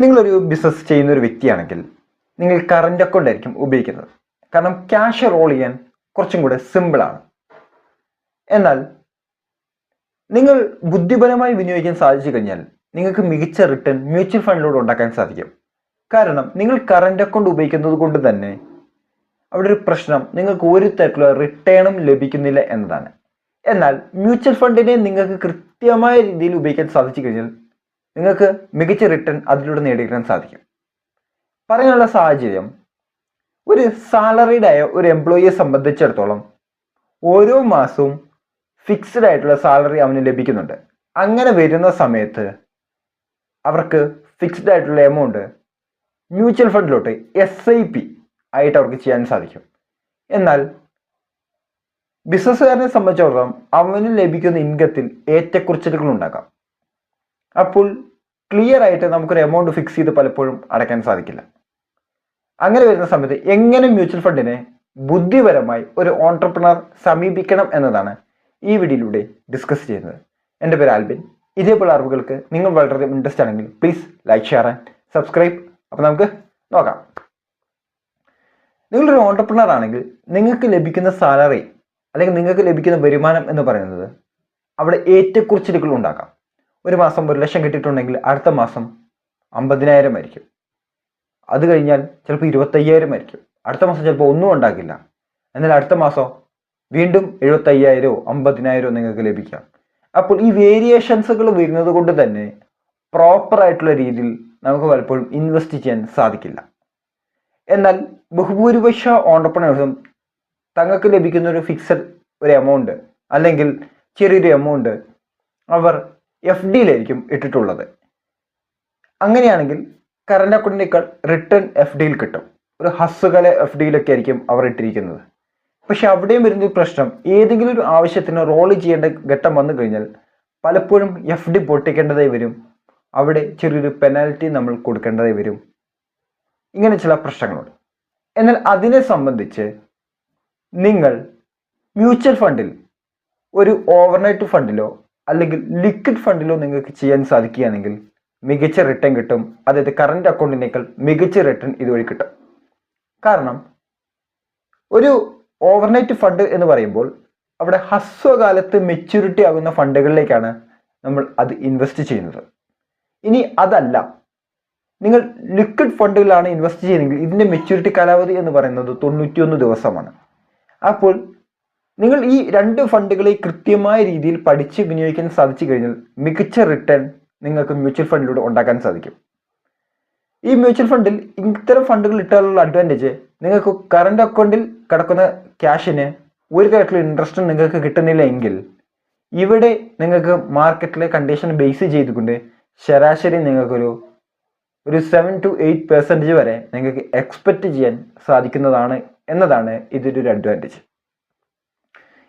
നിങ്ങളൊരു ബിസിനസ് ചെയ്യുന്ന ഒരു വ്യക്തിയാണെങ്കിൽ നിങ്ങൾ കറണ്ട് അക്കൗണ്ട് ആയിരിക്കും ഉപയോഗിക്കുന്നത്. കാരണം ക്യാഷ് റോൾ ചെയ്യാൻ കുറച്ചും കൂടെ സിമ്പിളാണ് എന്നാൽ നിങ്ങൾ ബുദ്ധിപരമായി വിനിയോഗിക്കാൻ സാധിച്ചു കഴിഞ്ഞാൽ നിങ്ങൾക്ക് മികച്ച റിട്ടേൺ മ്യൂച്വൽ ഫണ്ടിലൂടെ ഉണ്ടാക്കാൻ സാധിക്കും. കാരണം നിങ്ങൾ കറണ്ട് അക്കൗണ്ട് ഉപയോഗിക്കുന്നത് കൊണ്ട് തന്നെ അവിടെ ഒരു പ്രശ്നം നിങ്ങൾക്ക് ഒരു തരത്തിലുള്ള റിട്ടേണും ലഭിക്കുന്നില്ല എന്നതാണ്. എന്നാൽ മ്യൂച്വൽ ഫണ്ടിനെ നിങ്ങൾക്ക് കൃത്യമായ രീതിയിൽ ഉപയോഗിക്കാൻ സാധിച്ചു കഴിഞ്ഞാൽ നിങ്ങൾക്ക് മികച്ച റിട്ടേൺ അതിലൂടെ നേടിയെടുക്കാൻ സാധിക്കും. പറയാനുള്ള സാഹചര്യം ഒരു സാലറീഡ് ഒരു എംപ്ലോയിയെ സംബന്ധിച്ചിടത്തോളം ഓരോ മാസവും ഫിക്സ്ഡ് ആയിട്ടുള്ള സാലറി അവന് ലഭിക്കുന്നുണ്ട്. അങ്ങനെ വരുന്ന സമയത്ത് അവർക്ക് ഫിക്സ്ഡ് ആയിട്ടുള്ള എമൗണ്ട് മ്യൂച്വൽ ഫണ്ടിലോട്ട് എസ് ഐ പി ആയിട്ട് അവർക്ക് ചെയ്യാൻ സാധിക്കും. എന്നാൽ ബിസിനസ്സുകാരനെ സംബന്ധിച്ചിടത്തോളം അവന് ലഭിക്കുന്ന ഇൻകത്തിൽ ഏറ്റക്കുറച്ചിലുകൾ ഉണ്ടാക്കാം അപ്പോൾ ക്ലിയർ ആയിട്ട് നമുക്കൊരു എമൗണ്ട് ഫിക്സ് ചെയ്ത് പലപ്പോഴും അടയ്ക്കാൻ സാധിക്കില്ല. അങ്ങനെ വരുന്ന സമയത്ത് എങ്ങനെ മ്യൂച്വൽ ഫണ്ടിനെ ബുദ്ധിപരമായി ഒരു ഓൺടർപ്രണർ സമീപിക്കണം എന്നതാണ് ഈ വീഡിയോയിലൂടെ ഡിസ്കസ് ചെയ്യുന്നത്. എന്റെ പേര് ആൽബിൻ. ഇതേപോലെ അറിവുകൾക്ക് നിങ്ങൾ വളരെ ഇൻട്രസ്റ്റ് ആണെങ്കിൽ please like share and subscribe അപ്പോൾ നമുക്ക് നോക്കാം. നിങ്ങളൊരു ഓൺടർപ്രണർ ആണെങ്കിൽ നിങ്ങൾക്ക് ലഭിക്കുന്ന സാലറി അല്ലെങ്കിൽ നിങ്ങൾക്ക് ലഭിക്കുന്ന വരുമാനം എന്ന് പറയുന്നത് അവിടെ ഏറ്റക്കുറിച്ചിലുകൾ ഉണ്ടാക്കാം. ഒരു മാസം ഒരു ലക്ഷം കിട്ടിയിട്ടുണ്ടെങ്കിൽ അടുത്ത മാസം അമ്പതിനായിരം ആയിരിക്കും. അത് കഴിഞ്ഞാൽ ചിലപ്പോൾ ഇരുപത്തയ്യായിരം ആയിരിക്കും. അടുത്ത മാസം ചിലപ്പോൾ ഒന്നും ഉണ്ടാക്കില്ല എന്നാൽ അടുത്ത മാസം വീണ്ടും എഴുപത്തയ്യായിരമോ അമ്പതിനായിരമോ നിങ്ങൾക്ക് ലഭിക്കാം. അപ്പോൾ ഈ വേരിയേഷൻസുകൾ വരുന്നത് കൊണ്ട് തന്നെ പ്രോപ്പർ ആയിട്ടുള്ള രീതിയിൽ നമുക്ക് പലപ്പോഴും ഇൻവെസ്റ്റ് ചെയ്യാൻ സാധിക്കില്ല. എന്നാൽ ബഹുഭൂരിപക്ഷ ഓണ്ടർപ്രണേഴ്സും തങ്ങൾക്ക് ലഭിക്കുന്ന ഒരു ഫിക്സഡ് ഒരു എമൗണ്ട് അല്ലെങ്കിൽ ചെറിയൊരു എമൗണ്ട് അവർ എഫ് ഡിയിലായിരിക്കും ഇട്ടിട്ടുള്ളത്. അങ്ങനെയാണെങ്കിൽ കറണ്ട് അക്കൗണ്ടിനേക്കാൾ റിട്ടേൺ എഫ് ഡിയിൽ കിട്ടും. ഒരു ഹസ്സുകല എഫ് ഡിയിലൊക്കെ ആയിരിക്കും അവർ ഇട്ടിരിക്കുന്നത്. പക്ഷെ അവിടെയും വരുന്ന ഒരു പ്രശ്നം ഏതെങ്കിലും ഒരു ആവശ്യത്തിന് റോൾ ചെയ്യേണ്ട ഘട്ടം വന്നു കഴിഞ്ഞാൽ പലപ്പോഴും എഫ് ഡി പൊട്ടിക്കേണ്ടതായി വരും. അവിടെ ചെറിയൊരു പെനാൽറ്റി നമ്മൾ കൊടുക്കേണ്ടതായി വരും. ഇങ്ങനെ ചില പ്രശ്നങ്ങളുണ്ട്. എന്നാൽ അതിനെ സംബന്ധിച്ച് നിങ്ങൾ മ്യൂച്വൽ ഫണ്ടിൽ ഒരു ഓവർനൈറ്റ് ഫണ്ടിലോ അല്ലെങ്കിൽ ലിക്വിഡ് ഫണ്ടിലോ നിങ്ങൾക്ക് ചെയ്യാൻ സാധിക്കുകയാണെങ്കിൽ മികച്ച റിട്ടേൺ കിട്ടും. അതായത് കറണ്ട് അക്കൗണ്ടിനേക്കാൾ മികച്ച റിട്ടേൺ ഇതുവഴി കിട്ടും. കാരണം ഒരു ഓവർനൈറ്റ് ഫണ്ട് എന്ന് പറയുമ്പോൾ അവിടെ ഹസ്വകാലത്ത് മെച്യൂരിറ്റി ആകുന്ന ഫണ്ടുകളിലേക്കാണ് നമ്മൾ അത് ഇൻവെസ്റ്റ് ചെയ്യുന്നത്. ഇനി അതല്ല. നിങ്ങൾ ലിക്വിഡ് ഫണ്ടുകളാണ് ഇൻവെസ്റ്റ് ചെയ്യുന്നതെങ്കിൽ ഇതിന്റെ മെച്യൂരിറ്റി കാലാവധി എന്ന് പറയുന്നത് തൊണ്ണൂറ്റിയൊന്ന് ദിവസമാണ്. അപ്പോൾ നിങ്ങൾ ഈ രണ്ട് ഫണ്ടുകളെ കൃത്യമായ രീതിയിൽ പഠിച്ച് വിനിയോഗിക്കാൻ സാധിച്ചു കഴിഞ്ഞാൽ മികച്ച റിട്ടേൺ നിങ്ങൾക്ക് മ്യൂച്വൽ ഫണ്ടിലൂടെ ഉണ്ടാക്കാൻ സാധിക്കും. ഈ മ്യൂച്വൽ ഫണ്ടിൽ ഇത്തരം ഫണ്ടുകൾ ഇട്ടാലുള്ള അഡ്വാന്റേജ് നിങ്ങൾക്ക് കറണ്ട് അക്കൗണ്ടിൽ കിടക്കുന്ന ക്യാഷിന് ഒരു തരത്തിലുള്ള ഇൻട്രസ്റ്റ് നിങ്ങൾക്ക് കിട്ടുന്നില്ല എങ്കിൽ ഇവിടെ നിങ്ങൾക്ക് മാർക്കറ്റിലെ കണ്ടീഷൻ ബേസ് ചെയ്തുകൊണ്ട് ശരാശരി നിങ്ങൾക്കൊരു ഒരു സെവൻ ടു എയ്റ്റ് പെർസെന്റേജ് വരെ നിങ്ങൾക്ക് എക്സ്പെക്റ്റ് ചെയ്യാൻ സാധിക്കുന്നതാണ് എന്നതാണ് ഇതിന്റെ ഒരു അഡ്വാന്റേജ്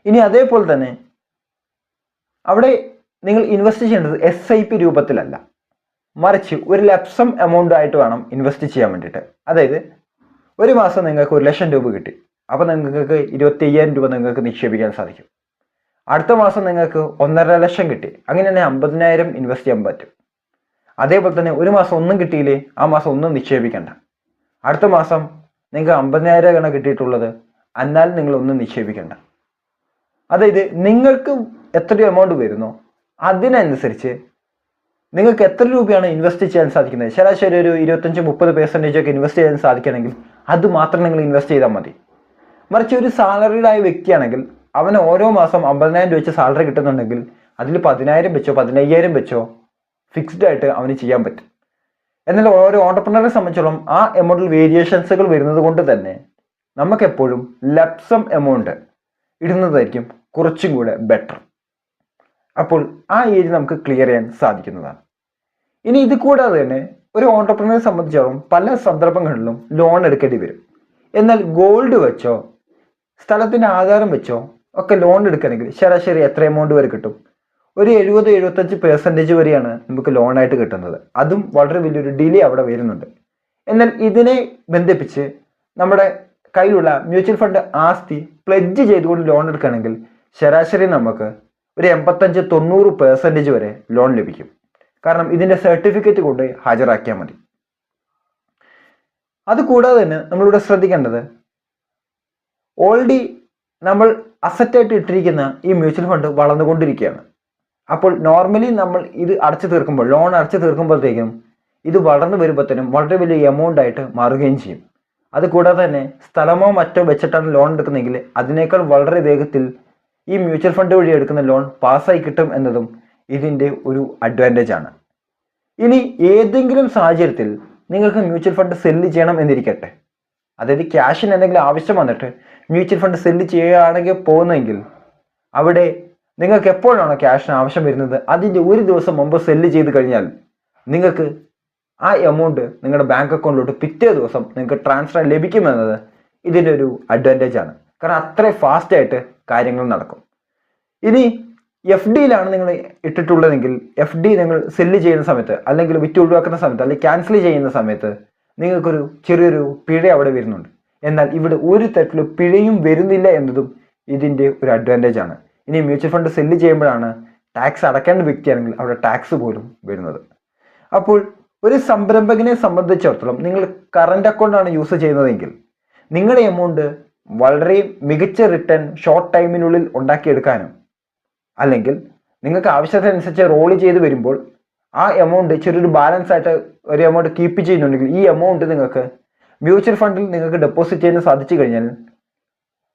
ഇനി അതേപോലെ തന്നെ അവിടെ നിങ്ങൾ ഇൻവെസ്റ്റ് ചെയ്യേണ്ടത് എസ് ഐ പി രൂപത്തിലല്ല. മറിച്ച് ഒരു ലപ്സം എമൗണ്ട് ആയിട്ട് വേണം ഇൻവെസ്റ്റ് ചെയ്യാൻ വേണ്ടിയിട്ട്. അതായത് ഒരു മാസം നിങ്ങൾക്ക് ഒരു ലക്ഷം രൂപ കിട്ടി. അപ്പോൾ നിങ്ങൾക്ക് ഇരുപത്തി അയ്യായിരം രൂപ നിങ്ങൾക്ക് നിക്ഷേപിക്കാൻ സാധിക്കും. അടുത്ത മാസം നിങ്ങൾക്ക് ഒന്നര ലക്ഷം കിട്ടി. അങ്ങനെ തന്നെ അമ്പതിനായിരം ഇൻവെസ്റ്റ് ചെയ്യാൻ പറ്റും. അതേപോലെ തന്നെ ഒരു മാസം ഒന്നും കിട്ടിയില്ലേ ആ മാസം ഒന്നും നിക്ഷേപിക്കണ്ട. അടുത്ത മാസം നിങ്ങൾക്ക് അമ്പതിനായിരം അമ്പതിനായിരമാണ് കിട്ടിയിട്ടുള്ളത് എന്നാൽ നിങ്ങൾ ഒന്നും നിക്ഷേപിക്കണ്ട. അതായത് നിങ്ങൾക്ക് എത്ര എമൗണ്ട് വരുന്നോ. അതിനനുസരിച്ച് നിങ്ങൾക്ക് എത്ര രൂപയാണ് ഇൻവെസ്റ്റ് ചെയ്യാൻ സാധിക്കുന്നത്? ശരാശരി ഒരു ഇരുപത്തഞ്ച് മുപ്പത് പെർസെന്റേജ് ഒക്കെ ഇൻവെസ്റ്റ് ചെയ്യാൻ സാധിക്കണമെങ്കിൽ അത് മാത്രം നിങ്ങൾ ഇൻവെസ്റ്റ് ചെയ്താൽ മതി. മറിച്ച് ഒരു സാലറീഡ് ആയ വ്യക്തിയാണെങ്കിൽ അവന് ഓരോ മാസം അമ്പതിനായിരം രൂപ വെച്ച് സാലറി കിട്ടുന്നുണ്ടെങ്കിൽ അതിൽ പതിനായിരം വെച്ചോ പതിനയ്യായിരം വെച്ചോ ഫിക്സ്ഡ് ആയിട്ട് അവന് ചെയ്യാൻ പറ്റും. എന്നാൽ ഓരോ ഓണ്ടർപ്രണറെ സംബന്ധിച്ചോളം ആ എമൗണ്ടിൽ വേരിയേഷൻസുകൾ വരുന്നത് കൊണ്ട് തന്നെ നമുക്കെപ്പോഴും ലപ്സം എമൗണ്ട് ഇടുന്നതായിരിക്കും കുറച്ചും കൂടെ ബെറ്റർ അപ്പോൾ ആ ഏരിയ നമുക്ക് ക്ലിയർ ചെയ്യാൻ സാധിക്കുന്നതാണ്. ഇനി ഇത് കൂടാതെ തന്നെ ഒരു ഓണ്ടർപ്രണറെ സംബന്ധിച്ചോളം പല സന്ദർഭങ്ങളിലും ലോൺ എടുക്കേണ്ടി വരും. എന്നാൽ ഗോൾഡ് വെച്ചോ സ്ഥലത്തിന്റെ ആധാരം വെച്ചോ ഒക്കെ ലോൺ എടുക്കണമെങ്കിൽ ശരാശരി എത്ര എമൗണ്ട് വരെ കിട്ടും? ഒരു എഴുപത് എഴുപത്തഞ്ച് പെർസെന്റേജ് വരെയാണ് നമുക്ക് ലോണായിട്ട് കിട്ടുന്നത്. അതും വളരെ വലിയൊരു ഡിലേ അവിടെ വരുന്നുണ്ട്. എന്നാൽ ഇതിനെ ബന്ധിപ്പിച്ച് നമ്മുടെ കയ്യിലുള്ള മ്യൂച്വൽ ഫണ്ട് ആസ്തി പ്ലെഡ്ജ് ചെയ്തുകൊണ്ട് ലോൺ എടുക്കുകയാണെങ്കിൽ ശരാശരി നമുക്ക് ഒരു എൺപത്തഞ്ച് തൊണ്ണൂറ് പെർസെന്റേജ് വരെ ലോൺ ലഭിക്കും. കാരണം ഇതിന്റെ സർട്ടിഫിക്കറ്റ് കൊണ്ട് ഹാജരാക്കിയാൽ മതി. അതുകൂടാതെ തന്നെ നമ്മളിവിടെ ശ്രദ്ധിക്കേണ്ടത് ഓൾറെഡി നമ്മൾ അസറ്റായിട്ട് ഇട്ടിരിക്കുന്ന ഈ മ്യൂച്വൽ ഫണ്ട് വളർന്നുകൊണ്ടിരിക്കുകയാണ്. അപ്പോൾ നോർമലി നമ്മൾ ഇത് അടച്ചു തീർക്കുമ്പോൾ ലോൺ അടച്ചു തീർക്കുമ്പോഴത്തേക്കും ഇത് വളർന്നു വരുമ്പോഴത്തേനും വളരെ വലിയ എമൗണ്ട് ആയിട്ട് മാറുകയും ചെയ്യും. അതുകൂടാതെ തന്നെ സ്ഥലമോ മറ്റോ വെച്ചിട്ടാണ് ലോൺ എടുക്കുന്നതെങ്കിൽ അതിനേക്കാൾ വളരെ വേഗത്തിൽ ഈ മ്യൂച്വൽ ഫണ്ട് വഴി എടുക്കുന്ന ലോൺ പാസ്സായി കിട്ടും എന്നതും ഇതിന്റെ ഒരു അഡ്വാന്റേജ് ആണ്. ഇനി ഏതെങ്കിലും സാഹചര്യത്തിൽ നിങ്ങൾക്ക് മ്യൂച്വൽ ഫണ്ട് സെല്ല് ചെയ്യണം എന്നിരിക്കട്ടെ. അതായത് ക്യാഷിന് എന്തെങ്കിലും ആവശ്യം വന്നിട്ട് മ്യൂച്വൽ ഫണ്ട് സെല്ല് ചെയ്യുകയാണെങ്കിൽ പോകുന്നതെങ്കിൽ അവിടെ നിങ്ങൾക്ക് എപ്പോഴാണോ ക്യാഷിന് ആവശ്യം വരുന്നത്? അതിന്റെ ഒരു ദിവസം മുമ്പ് സെല്ല് ചെയ്ത് കഴിഞ്ഞാൽ നിങ്ങൾക്ക് ആ എമൗണ്ട് നിങ്ങളുടെ ബാങ്ക് അക്കൗണ്ടിലോട്ട് പിറ്റേ ദിവസം നിങ്ങൾക്ക് ട്രാൻസ്ഫർ ലഭിക്കുമെന്നത് ഇതിന്റെ ഒരു അഡ്വാന്റേജ് ആണ്. കാരണം അത്രയും ഫാസ്റ്റായിട്ട് കാര്യങ്ങൾ നടക്കും. ഇനി എഫ് ഡിയിലാണ് നിങ്ങൾ ഇട്ടിട്ടുള്ളതെങ്കിൽ എഫ് ഡി നിങ്ങൾ സെല്ല് ചെയ്യുന്ന സമയത്ത് അല്ലെങ്കിൽ വിറ്റ് ഒഴിവാക്കുന്ന സമയത്ത് അല്ലെങ്കിൽ ക്യാൻസൽ ചെയ്യുന്ന സമയത്ത് നിങ്ങൾക്കൊരു ചെറിയൊരു പിഴ അവിടെ വരുന്നുണ്ട്. എന്നാൽ ഇവിടെ ഒരു തരത്തിലും പിഴയും വരുന്നില്ല എന്നതും ഇതിന്റെ ഒരു അഡ്വാന്റേജ് ആണ്. ഇനി മ്യൂച്വൽ ഫണ്ട് സെല്ല് ചെയ്യുമ്പോഴാണ് ടാക്സ് അടക്കേണ്ട വ്യക്തിയാണെങ്കിൽ അവിടെ ടാക്സ് പോലും വരുന്നത്. അപ്പോൾ ഒരു സംരംഭകനെ സംബന്ധിച്ചിടത്തോളം നിങ്ങൾ കറണ്ട് അക്കൗണ്ടാണ് യൂസ് ചെയ്യുന്നതെങ്കിൽ നിങ്ങളുടെ എമൗണ്ട് വളരെ മികച്ച റിട്ടേൺ ഷോർട്ട് ടൈമിനുള്ളിൽ ഉണ്ടാക്കിയെടുക്കാനും അല്ലെങ്കിൽ നിങ്ങൾക്ക് ആവശ്യത്തിനനുസരിച്ച് റോൾ ചെയ്ത് വരുമ്പോൾ ആ എമൗണ്ട് ചെറിയൊരു ബാലൻസ് ആയിട്ട് ഒരു എമൗണ്ട് കീപ്പ് ചെയ്യുന്നുണ്ടെങ്കിൽ ഈ എമൗണ്ട് നിങ്ങൾക്ക് മ്യൂച്വൽ ഫണ്ടിൽ നിങ്ങൾക്ക് ഡെപ്പോസിറ്റ് ചെയ്യാൻ സാധിച്ചു കഴിഞ്ഞാൽ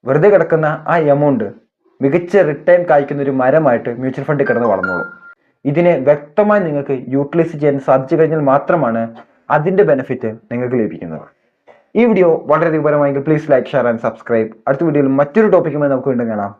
വെറുതെ കിടക്കുന്ന ആ എമൗണ്ട് മികച്ച റിട്ടേൺ കായ്ക്കുന്ന ഒരു മരമായിട്ട് മ്യൂച്വൽ ഫണ്ട് കിടന്ന് വളർന്നോളും. ഇതിനെ വ്യക്തമായി നിങ്ങൾക്ക് യൂട്ടിലൈസ് ചെയ്യാൻ സാധിച്ചു കഴിഞ്ഞാൽ മാത്രമാണ് അതിന്റെ ബെനിഫിറ്റ് നിങ്ങൾക്ക് ലഭിക്കുന്നത്. ഈ വീഡിയോ വളരെ ഉപകാരമായെങ്കിൽ please like share and subscribe അടുത്ത വീഡിയോയിൽ മറ്റൊരു ടോപ്പിക്കുമായി നമുക്ക് വീണ്ടും കാണാം.